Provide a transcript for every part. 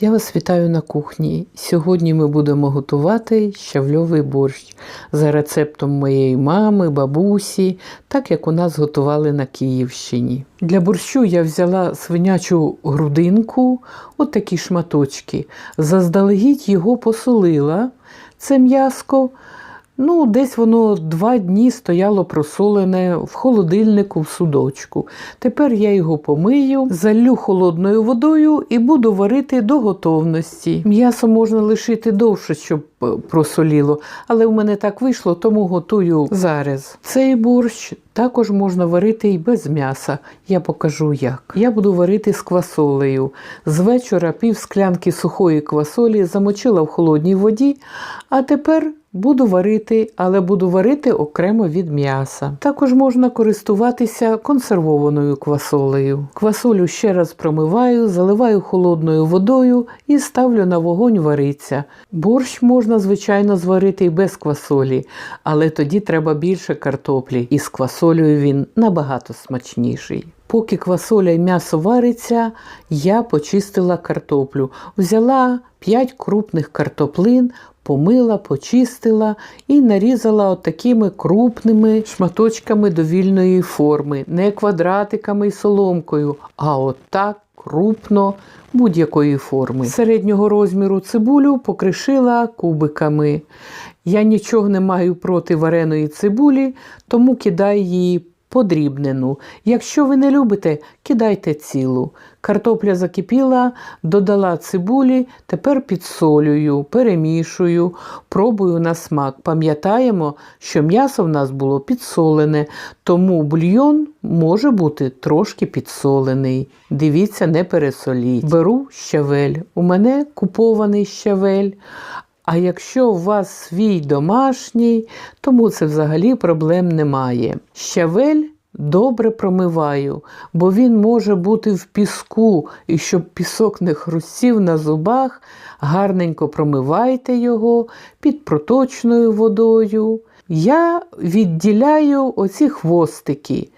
Я вас вітаю на кухні. Сьогодні ми будемо готувати щавльовий борщ за рецептом моєї мами, бабусі, так як у нас готували на Київщині. Для борщу я взяла свинячу грудинку, от такі шматочки. Заздалегідь його посолила. Це м'яско. Ну, десь воно два дні стояло просолене в холодильнику в судочку. Тепер я його помию, залю холодною водою і буду варити до готовності. М'ясо можна лишити довше, щоб е, просоліло, але в мене так вийшло, тому готую зараз. Цей борщ також можна варити і без м'яса. Я покажу як. Я буду варити з квасолею. З вечора пів склянки сухої квасолі замочила в холодній воді, а тепер буду варити, але буду варити окремо від м'яса. Також можна користуватися консервованою квасолею. Квасолю ще раз промиваю, заливаю холодною водою і ставлю на вогонь вариться. Борщ можна, звичайно, зварити і без квасолі, але тоді треба більше картоплі, і з квасолею він набагато смачніший. Поки квасоля і м'ясо вариться, я почистила картоплю. Взяла 5 крупних картоплин, помила, почистила і нарізала от такими крупними шматочками довільної форми, не квадратиками і соломкою, а от крупно будь-якої форми. Середнього розміру цибулю покришила кубиками. Я нічого не маю проти вареної цибулі, тому кидаю її подрібнену. Якщо ви не любите, кидайте цілу. Картопля закипіла, додала цибулі, тепер підсолюю, перемішую, пробую на смак. Пам'ятаємо, що м'ясо в нас було підсолене, тому бульйон може бути трошки підсолений. Дивіться, не пересоліть. Беру щавель. У мене купований щавель. А якщо у вас свій домашній, тому це взагалі проблем немає. Щавель добре промиваю, бо він може бути в піску, і щоб пісок не хрустів на зубах, гарненько промивайте його під проточною водою. Я відділяю оці хвостики,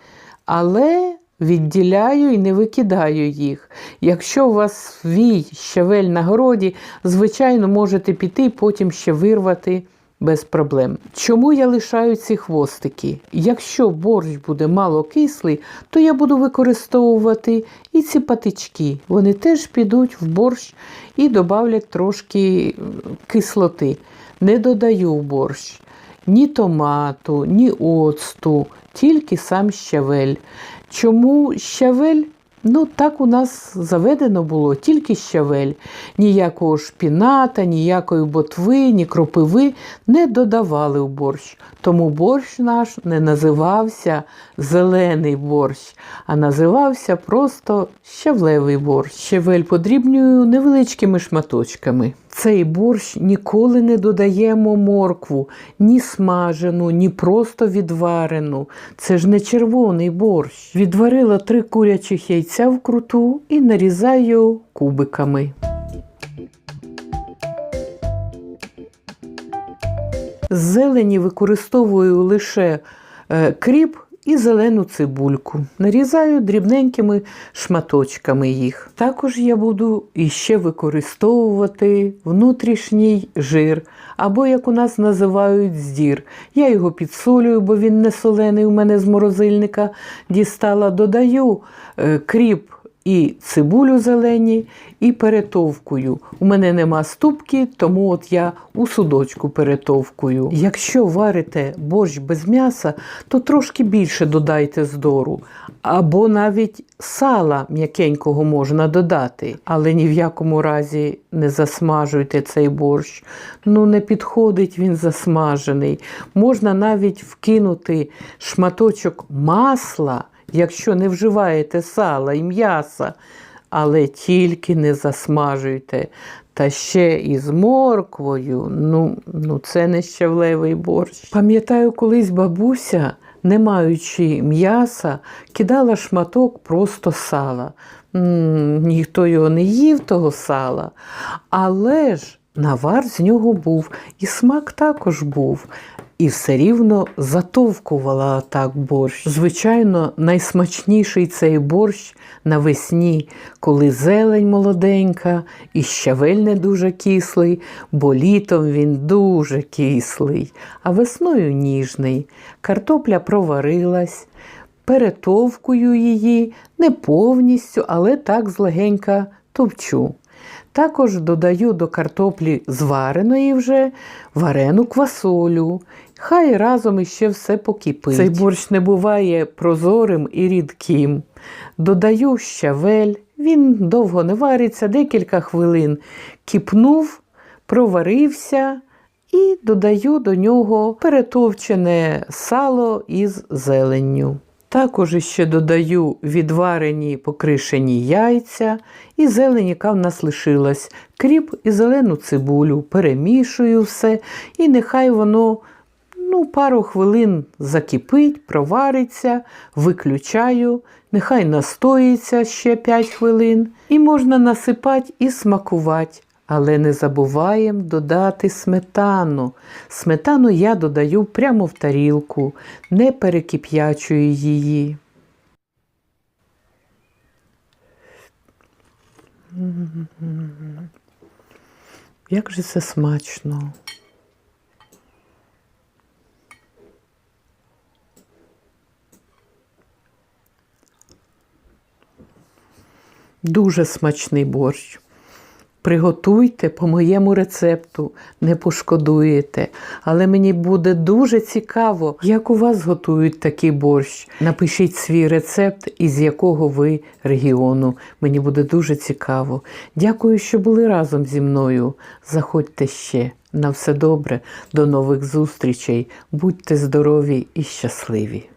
але Відділяю і не викидаю їх. Якщо у вас свій щавель на городі, звичайно, можете піти і потім ще вирвати без проблем. Чому я лишаю ці хвостики? Якщо борщ буде мало кислий, то я буду використовувати і ці патички. Вони теж підуть в борщ і додавлять трошки кислоти. Не додаю в борщ ні томату, ні оцту, тільки сам щавель. Чому щавель? Ну, так у нас заведено було тільки щавель. Ніякого шпіната, ніякої ботви, ні кропиви не додавали в борщ. Тому борщ наш не називався зелений борщ, а називався просто щавлевий борщ. Щавель подрібнюю невеличкими шматочками. Цей борщ ніколи не додаємо моркву, ні смажену, ні просто відварену. Це ж не червоний борщ. Відварила три курячих яйця вкруту і нарізаю кубиками. З зелені використовую лише е, кріп і зелену цибульку. Нарізаю дрібненькими шматочками їх. Також я буду іще використовувати внутрішній жир, або, як у нас називають, здір. Я його підсолюю, бо він не солений у мене з морозильника дістала. Додаю е, кріп і цибулю зелені, і перетовкую. У мене нема ступки, тому от я у судочку перетовкую. Якщо варите борщ без м'яса, то трошки більше додайте здору. Або навіть сала м'якенького можна додати, але ні в якому разі не засмажуйте цей борщ. Ну, не підходить він засмажений. Можна навіть вкинути шматочок масла якщо не вживаєте сала і м'яса, але тільки не засмажуйте. Та ще і з морквою, ну, ну це не щавлевий борщ. Пам'ятаю, колись бабуся, не маючи м'яса, кидала шматок просто сала. М -м, ніхто його не їв, того сала. Але ж навар з нього був, і смак також був. І все рівно затовкувала так борщ. Звичайно, найсмачніший цей борщ навесні, коли зелень молоденька і щавель не дуже кислий, бо літом він дуже кислий, а весною ніжний. Картопля проварилась, перетовкую її не повністю, але так злегенька товчу. Також додаю до картоплі звареної вже варену квасолю. Хай разом іще все покипить. Цей борщ не буває прозорим і рідким. Додаю щавель, він довго не вариться, декілька хвилин кипнув, проварився і додаю до нього перетовчене сало із зеленню. Також ще додаю відварені покришені яйця і зелень, яка в нас лишилась, кріп і зелену цибулю, перемішую все, і нехай воно ну, пару хвилин закипить, провариться, виключаю, нехай настоїться ще 5 хвилин, і можна насипати і смакувати. Але не забуваємо додати сметану. Сметану я додаю прямо в тарілку, не перекип'ячую її. Як же це смачно. Дуже смачний борщ. Приготуйте по моєму рецепту, не пошкодуєте. Але мені буде дуже цікаво, як у вас готують такий борщ. Напишіть свій рецепт, із якого ви регіону. Мені буде дуже цікаво. Дякую, що були разом зі мною. Заходьте ще. На все добре, до нових зустрічей. Будьте здорові і щасливі!